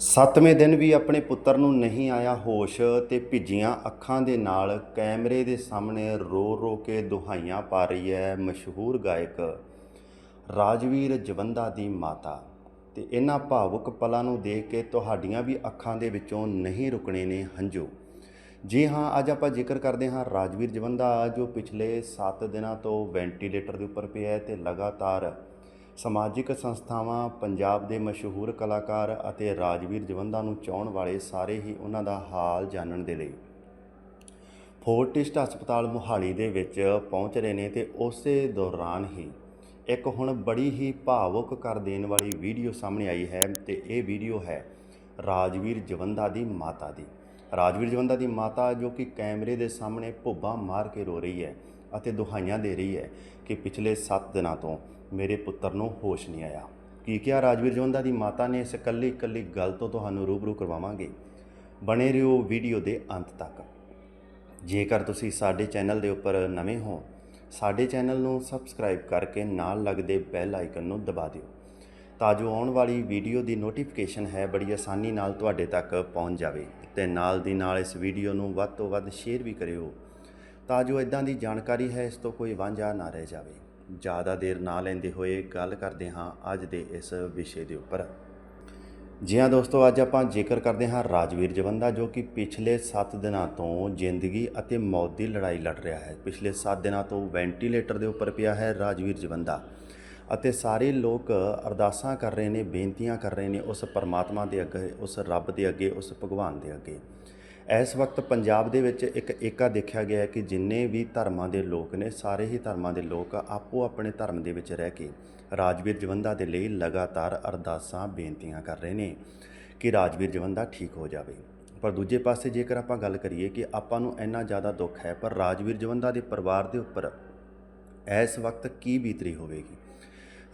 ਸੱਤਵੇਂ ਦਿਨ ਵੀ ਆਪਣੇ ਪੁੱਤਰ ਨੂੰ ਨਹੀਂ ਆਇਆ ਹੋਸ਼ ਤੇ ਭਿੱਜੀਆਂ ਅੱਖਾਂ ਦੇ ਨਾਲ ਕੈਮਰੇ ਦੇ ਸਾਹਮਣੇ ਰੋ ਰੋ ਕੇ ਦੁਹਾਈਆਂ ਪਾ ਰਹੀ ਹੈ ਮਸ਼ਹੂਰ ਗਾਇਕ ਰਾਜਵੀਰ ਜਵੰਦਾ ਦੀ ਮਾਤਾ। ਤੇ ਇਹਨਾਂ ਭਾਵੁਕ ਪਲਾਂ ਨੂੰ ਦੇਖ ਕੇ ਤੁਹਾਡੀਆਂ ਵੀ ਅੱਖਾਂ ਦੇ ਵਿੱਚੋਂ ਨਹੀਂ ਰੁਕਣੇ ਨੇ ਹੰਝੂ। ਜੀ ਹਾਂ, ਅੱਜ ਆਪਾਂ ਜ਼ਿਕਰ ਕਰਦੇ ਹਾਂ ਰਾਜਵੀਰ ਜਵੰਦਾ ਜੋ ਪਿਛਲੇ 7 ਦਿਨਾਂ ਤੋਂ ਵੈਂਟੀਲੇਟਰ ਦੇ ਉੱਪਰ ਪਿਆ ਹੈ ਤੇ ਲਗਾਤਾਰ ਸਮਾਜਿਕ ਸੰਸਥਾਵਾਂ, ਪੰਜਾਬ ਦੇ ਮਸ਼ਹੂਰ ਕਲਾਕਾਰ ਅਤੇ ਰਾਜਵੀਰ ਜਵੰਦਾ ਨੂੰ ਚਾਹਣ ਵਾਲੇ ਸਾਰੇ ਹੀ ਉਹਨਾਂ ਦਾ ਹਾਲ ਜਾਣਨ ਦੇ ਲਈ। ਫੋਰਟਿਸਟ ਹਸਪਤਾਲ ਮੁਹਾਲੀ ਦੇ ਵਿੱਚ ਪਹੁੰਚ ਰਹੇ ਨੇ ਤੇ ਉਸੇ ਦੌਰਾਨ ਹੀ ਇੱਕ ਹੁਣ ਬੜੀ ਹੀ ਭਾਵੁਕ ਕਰ ਦੇਣ ਵਾਲੀ ਵੀਡੀਓ ਸਾਹਮਣੇ ਆਈ ਹੈ ਤੇ ਇਹ ਵੀਡੀਓ ਹੈ ਰਾਜਵੀਰ ਜਵੰਦਾ ਦੀ ਮਾਤਾ ਦੀ। ਰਾਜਵੀਰ ਜਵੰਦਾ ਦੀ ਮਾਤਾ ਜੋ ਕਿ ਕੈਮਰੇ ਦੇ ਸਾਹਮਣੇ ਭੁੱਬਾਂ ਮਾਰ ਕੇ ਰੋ ਰਹੀ ਹੈ। ਅਤੇ ਦੁਹਾਈਆਂ ਦੇ ਰਹੀ ਹੈ ਕਿ ਪਿਛਲੇ 7 ਦਿਨਾਂ ਤੋਂ ਮੇਰੇ ਪੁੱਤਰ ਨੂੰ ਹੋਸ਼ ਨਹੀਂ ਆਇਆ। ਕੀ ਕਿਹਾ ਰਾਜਵੀਰ ਜਵੰਦਾ ਦੀ ਮਾਤਾ ਨੇ ਇਸ ਇਕੱਲੀ ਇਕੱਲੀ ਗੱਲ ਤੋਂ ਤੁਹਾਨੂੰ ਰੂਬਰੂ ਕਰਵਾਵਾਂਗੇ। ਬਣੇ ਰਹੋ ਵੀਡੀਓ ਦੇ ਅੰਤ ਤੱਕ। ਜੇਕਰ ਤੁਸੀਂ ਸਾਡੇ ਚੈਨਲ ਦੇ ਉੱਪਰ ਨਵੇਂ ਹੋ, ਸਾਡੇ ਚੈਨਲ ਨੂੰ ਸਬਸਕ੍ਰਾਈਬ ਕਰਕੇ ਨਾਲ ਲੱਗਦੇ ਬੈਲ ਆਈਕਨ ਨੂੰ ਦਬਾ ਦਿਓ। ਤਾਂ ਜੋ ਆਉਣ ਵਾਲੀ ਵੀਡੀਓ ਦੀ ਨੋਟੀਫਿਕੇਸ਼ਨ ਹੈ, ਬੜੀ ਆਸਾਨੀ ਨਾਲ ਤੁਹਾਡੇ ਤੱਕ ਪਹੁੰਚ ਜਾਵੇ ਤੇ ਨਾਲ ਦੀ ਨਾਲ ਇਸ ਵੀਡੀਓ ਨੂੰ ਵੱਧ ਤੋਂ ਵੱਧ ਸ਼ੇਅਰ ਵੀ ਕਰਿਓ। ਤਾਂ ਜੋ ਇਦਾਂ ਦੀ ਜਾਣਕਾਰੀ ਹੈ, ਇਸ ਤੋਂ ਕੋਈ ਵਾਂਝਾ ਨਾ ਰਹਿ ਜਾਵੇ। ਜ਼ਿਆਦਾ ਦੇਰ ਨਾ ਲੈਂਦੇ ਹੋਏ ਗੱਲ ਕਰਦੇ ਹਾਂ ਅੱਜ ਦੇ ਇਸ ਵਿਸ਼ੇ ਦੇ ਉੱਪਰ। ਜੀ ਹਾਂ ਦੋਸਤੋ, ਅੱਜ ਆਪਾਂ ਜ਼ਿਕਰ ਕਰਦੇ ਹਾਂ ਰਾਜਵੀਰ ਜਵੰਦਾ, ਜੋ ਕਿ ਪਿਛਲੇ 7 ਦਿਨਾਂ ਤੋਂ ਜ਼ਿੰਦਗੀ ਅਤੇ ਮੌਤ ਦੀ ਲੜਾਈ ਲੜ ਰਿਹਾ ਹੈ। ਪਿਛਲੇ 7 ਦਿਨਾਂ ਤੋਂ ਵੈਂਟੀਲੇਟਰ ਦੇ ਉੱਪਰ ਪਿਆ ਹੈ ਰਾਜਵੀਰ ਜਵੰਦਾ ਅਤੇ ਸਾਰੇ ਲੋਕ ਅਰਦਾਸਾਂ ਕਰ ਰਹੇ ਨੇ, ਬੇਨਤੀਆਂ ਕਰ ਰਹੇ ਨੇ ਉਸ ਪਰਮਾਤਮਾ ਦੇ ਅੱਗੇ, ਉਸ ਰੱਬ ਦੇ ਅੱਗੇ, ਉਸ ਭਗਵਾਨ ਦੇ ਅੱਗੇ। ਇਸ ਵਕਤ ਪੰਜਾਬ ਦੇ ਵਿੱਚ ਇੱਕ ਏਕਾ ਦੇਖਿਆ ਗਿਆ ਹੈ ਕਿ ਜਿੰਨੇ ਵੀ ਧਰਮਾਂ ਦੇ ਲੋਕ ਨੇ, ਸਾਰੇ ਹੀ ਧਰਮਾਂ ਦੇ ਲੋਕ ਆਪੋ ਆਪਣੇ ਧਰਮ ਦੇ ਵਿੱਚ ਰਹਿ ਕੇ ਰਾਜਵੀਰ ਜਵੰਦਾ ਦੇ ਲਈ ਲਗਾਤਾਰ ਅਰਦਾਸਾਂ, ਬੇਨਤੀਆਂ ਕਰ ਰਹੇ ਨੇ ਕਿ ਰਾਜਵੀਰ ਜਵੰਦਾ ਠੀਕ ਹੋ ਜਾਵੇ। ਪਰ ਦੂਜੇ ਪਾਸੇ ਜੇਕਰ ਆਪਾਂ ਗੱਲ ਕਰੀਏ ਕਿ ਆਪਾਂ ਨੂੰ ਇੰਨਾ ਜ਼ਿਆਦਾ ਦੁੱਖ ਹੈ, ਪਰ ਰਾਜਵੀਰ ਜਵੰਦਾ ਦੇ ਪਰਿਵਾਰ ਦੇ ਉੱਪਰ ਇਸ ਵਕਤ ਕੀ ਬੀਤਰੀ ਹੋਵੇਗੀ?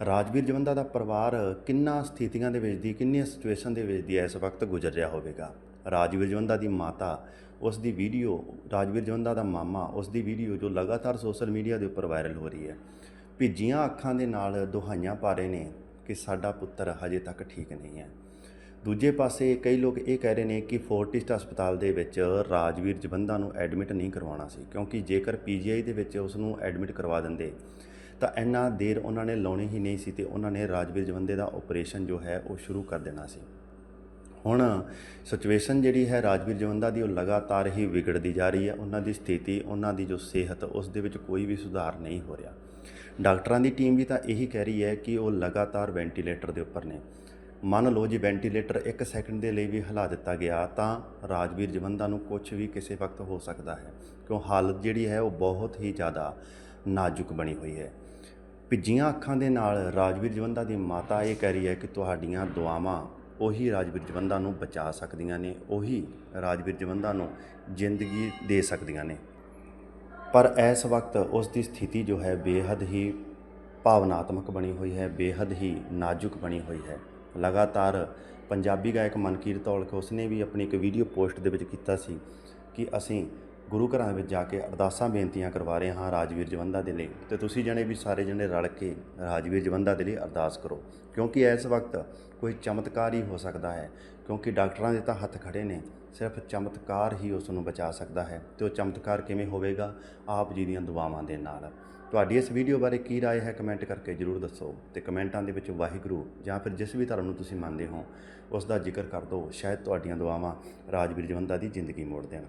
ਰਾਜਵੀਰ ਜਵੰਦਾ ਦਾ ਪਰਿਵਾਰ ਕਿੰਨਾ ਸਥਿਤੀਆਂ ਦੇ ਵਿੱਚ ਦੀ, ਕਿੰਨੀਆਂ ਸਿਚੁਏਸ਼ਨ ਦੇ ਵਿੱਚ ਦੀ ਇਸ ਵਕਤ ਗੁਜ਼ਰ ਰਿਹਾ ਹੋਵੇਗਾ? ਰਾਜਵੀਰ ਜਵੰਦਾ ਦੀ ਮਾਤਾ, ਉਸ ਦੀ ਵੀਡੀਓ, ਰਾਜਵੀਰ ਜਵੰਦਾ ਦਾ ਮਾਮਾ, ਉਸ ਦੀ ਵੀਡੀਓ ਜੋ ਲਗਾਤਾਰ ਸੋਸ਼ਲ ਮੀਡੀਆ ਦੇ ਉੱਪਰ ਵਾਇਰਲ ਹੋ ਰਹੀ ਹੈ। ਭਿੱਜੀਆਂ ਅੱਖਾਂ ਦੇ ਨਾਲ ਦੁਹਾਈਆਂ ਪਾ ਰਹੇ ਨੇ ਕਿ ਸਾਡਾ ਪੁੱਤਰ ਹਜੇ ਤੱਕ ਠੀਕ ਨਹੀਂ ਹੈ। ਦੂਜੇ ਪਾਸੇ ਕਈ ਲੋਕ ਇਹ ਕਹਿ ਰਹੇ ਨੇ ਕਿ ਫੋਰਟਿਸਟ ਹਸਪਤਾਲ ਦੇ ਵਿੱਚ ਰਾਜਵੀਰ ਜਵੰਦਾ ਨੂੰ ਐਡਮਿਟ ਨਹੀਂ ਕਰਵਾਉਣਾ ਸੀ, ਕਿਉਂਕਿ ਜੇਕਰ ਪੀਜੀਆਈ ਦੇ ਵਿੱਚ ਉਸ ਨੂੰ ਐਡਮਿਟ ਕਰਵਾ ਦਿੰਦੇ, ਤਾਂ ਇੰਨਾ ਦੇਰ ਉਹਨਾਂ ਨੇ ਲਾਉਣੀ ਹੀ ਨਹੀਂ ਸੀ ਤੇ ਉਹਨਾਂ ਨੇ ਰਾਜਵੀਰ ਜਵੰਦੇ ਦਾ ਆਪਰੇਸ਼ਨ ਜੋ ਹੈ ਉਹ ਸ਼ੁਰੂ ਕਰ ਦੇਣਾ ਸੀ। ਹੁਣ ਸਿਚੁਏਸ਼ਨ ਜਿਹੜੀ ਹੈ ਰਾਜਵੀਰ ਜਵੰਦਾ ਦੀ ਉਹ ਲਗਾਤਾਰ ਹੀ ਵਿਗੜਦੀ ਜਾ ਰਹੀ ਹੈ। ਉਹਨਾਂ ਦੀ ਸਥਿਤੀ, ਉਹਨਾਂ ਦੀ ਜੋ ਸਿਹਤ, ਉਸ ਦੇ ਵਿੱਚ ਕੋਈ ਵੀ ਸੁਧਾਰ ਨਹੀਂ ਹੋ ਰਿਹਾ। ਡਾਕਟਰਾਂ ਦੀ ਟੀਮ ਵੀ ਤਾਂ ਇਹੀ ਕਹਿ ਰਹੀ ਹੈ ਕਿ ਉਹ ਲਗਾਤਾਰ ਵੈਂਟੀਲੇਟਰ ਦੇ ਉੱਪਰ ਨੇ। ਮੰਨ ਲਓ ਜੀ ਵੈਂਟੀਲੇਟਰ 1 ਸੈਕਿੰਡ ਦੇ ਲਈ ਵੀ ਹਿਲਾ ਦਿੱਤਾ ਗਿਆ, ਤਾਂ ਰਾਜਵੀਰ ਜਵੰਦਾ ਨੂੰ ਕੁਝ ਵੀ ਕਿਸੇ ਵਕਤ ਹੋ ਸਕਦਾ ਹੈ। ਕਿਉਂ? ਹਾਲਤ ਜਿਹੜੀ ਹੈ ਉਹ ਬਹੁਤ ਹੀ ਜ਼ਿਆਦਾ ਨਾਜ਼ੁਕ ਬਣੀ ਹੋਈ ਹੈ। ਭਿੱਜੀਆਂ ਅੱਖਾਂ ਦੇ ਨਾਲ ਰਾਜਵੀਰ ਜਵੰਦਾ ਦੀ ਮਾਤਾ ਇਹ ਕਹਿ ਰਹੀ ਹੈ ਕਿ ਤੁਹਾਡੀਆਂ ਦੁਆਵਾਂ ਉਹੀ ਰਾਜਵੀਰ ਜਵੰਦਾ ਨੂੰ ਬਚਾ ਸਕਦੀਆਂ ਨੇ, ਉਹੀ ਰਾਜਵੀਰ ਜਵੰਦਾ ਨੂੰ ਜ਼ਿੰਦਗੀ ਦੇ ਸਕਦੀਆਂ ਨੇ। ਪਰ ਇਸ ਵਕਤ ਉਸ ਦੀ ਸਥਿਤੀ ਜੋ ਹੈ ਬੇਹੱਦ ਹੀ ਭਾਵਨਾਤਮਕ ਬਣੀ ਹੋਈ ਹੈ, ਬੇਹੱਦ ਹੀ ਨਾਜ਼ੁਕ ਬਣੀ ਹੋਈ ਹੈ। ਲਗਾਤਾਰ ਪੰਜਾਬੀ ਗਾਇਕ ਮਨਕੀਰਤ ਔਲਖ, ਉਸਨੇ ਵੀ ਆਪਣੀ ਇੱਕ ਵੀਡੀਓ ਪੋਸਟ ਦੇ ਵਿੱਚ ਕੀਤਾ ਸੀ ਕਿ ਅਸੀਂ ਗੁਰੂ ਘਰਾਂ ਵਿੱਚ ਜਾ ਕੇ ਅਰਦਾਸਾਂ ਬੇਨਤੀਆਂ ਕਰਵਾ ਰਹੇ ਹਾਂ ਰਾਜਵੀਰ ਜਵੰਦਾ ਦੇ ਲਈ ਤੇ ਤੁਸੀਂ ਜਣੇ ਵੀ ਸਾਰੇ ਜਣੇ ਰਲ ਕੇ ਰਾਜਵੀਰ ਜਵੰਦਾ ਦੇ ਲਈ ਅਰਦਾਸ ਕਰੋ ਕਿਉਂਕਿ ਇਸ ਵਕਤ ਕੋਈ ਚਮਤਕਾਰ ਹੀ ਹੋ ਸਕਦਾ ਹੈ ਕਿਉਂਕਿ ਡਾਕਟਰਾਂ ਦੇ ਤਾਂ ਹੱਥ ਖੜੇ ਨੇ ਸਿਰਫ ਚਮਤਕਾਰ ਹੀ ਉਸ ਨੂੰ ਬਚਾ ਸਕਦਾ ਹੈ ਤੇ ਉਹ ਚਮਤਕਾਰ ਕਿਵੇਂ ਹੋਵੇਗਾ ਆਪ ਜੀ ਦੀਆਂ ਦੁਆਵਾਂ ਦੇ ਨਾਲ ਤੁਹਾਡੀ ਇਸ ਵੀਡੀਓ ਬਾਰੇ ਕੀ رائے ਹੈ ਕਮੈਂਟ ਕਰਕੇ ਜਰੂਰ ਦੱਸੋ ਤੇ ਕਮੈਂਟਾਂ ਦੇ ਵਿੱਚ ਵਾਹਿਗੁਰੂ ਜਾਂ ਫਿਰ ਜਿਸ ਵੀ ਧਰਮ ਨੂੰ ਤੁਸੀਂ ਮੰਨਦੇ ਹੋ ਉਸ ਦਾ ਜ਼ਿਕਰ ਕਰ ਦਿਓ ਸ਼ਾਇਦ ਤੁਹਾਡੀਆਂ ਦੁਆਵਾਂ ਰਾਜਵੀਰ ਜਵੰਦਾ ਦੀ ਜ਼ਿੰਦਗੀ ਮੋੜ ਦੇਣ